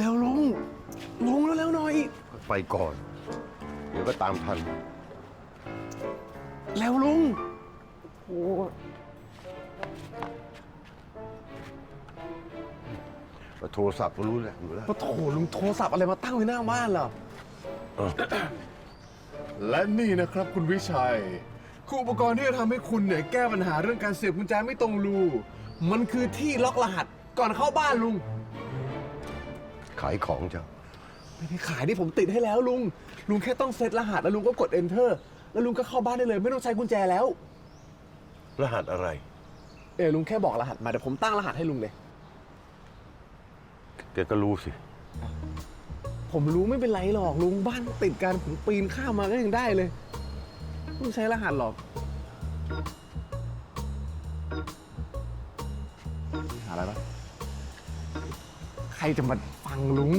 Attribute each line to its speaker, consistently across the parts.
Speaker 1: แล้วลุงลุงแล้วแล้วๆหน่อย
Speaker 2: ไปก่อน เดี๋ยวก็ตามทัน
Speaker 1: แล้วลุง
Speaker 2: โทรศัพท์ก็รู้แหละอยู่แล้ว
Speaker 1: ปะโถลุงโทรศัพท์อะไรมาตั้งไว้หน้าบ้านเหรอ
Speaker 3: และนี่นะครับคุณวิชัย คืออุปกรณ์ที่จะทำให้คุณเนี่ยแก้ปัญหาเรื่องการเสียบกุญแจไม่ตรงรู
Speaker 1: มันคือที่ล็อกรหัสก่อนเข้าบ้านลุง
Speaker 2: ขายของจ้ะ
Speaker 1: ไม่ได้ขายที่ผมติดให้แล้วลุง ลุงแค่ต้องเซตรหัสแล้วลุงก็กด enter แล้วลุงก็เข้าบ้านได้เลย ไม่ต้องใช้กุญแจแล้ว
Speaker 2: รหัสอะไร
Speaker 1: เออลุงแค่บอกรหัสมาเดี๋ยวผมตั้งรหัสให้ลุงเลย
Speaker 2: แกก็รู้สิ
Speaker 1: ผมรู้ไม่เป็นไรหรอกลุงบ้านติดกันผมปีนข้ามมาก็ยังได้เลยไม่ต้องใช้รหัสหรอกหาอะไรปะใค รจะมาฟังลุง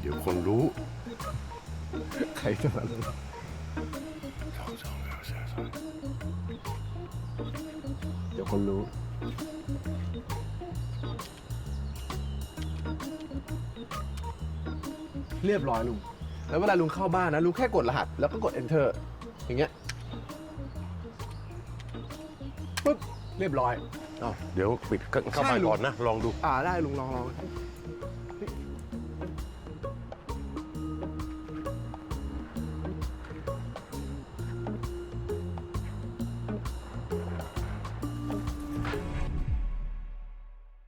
Speaker 2: เดี๋ยวคนรู้
Speaker 1: ใครจะมารู้เดี๋ยวคนรู้ เรียบร้อยลุง แล้วเวลาลุงเข้าบ้านนะลุงแค่กดรหัส แล้วก็กด enter อย่างเงี้ยปุ๊บ เรียบร้อย
Speaker 2: เอ้าเดี๋ยวปิดเข้า
Speaker 1: ใช่
Speaker 2: ไป
Speaker 1: ลุง
Speaker 2: ก่อนนะ ลองดู
Speaker 1: อ่าได้ลุงลองลอง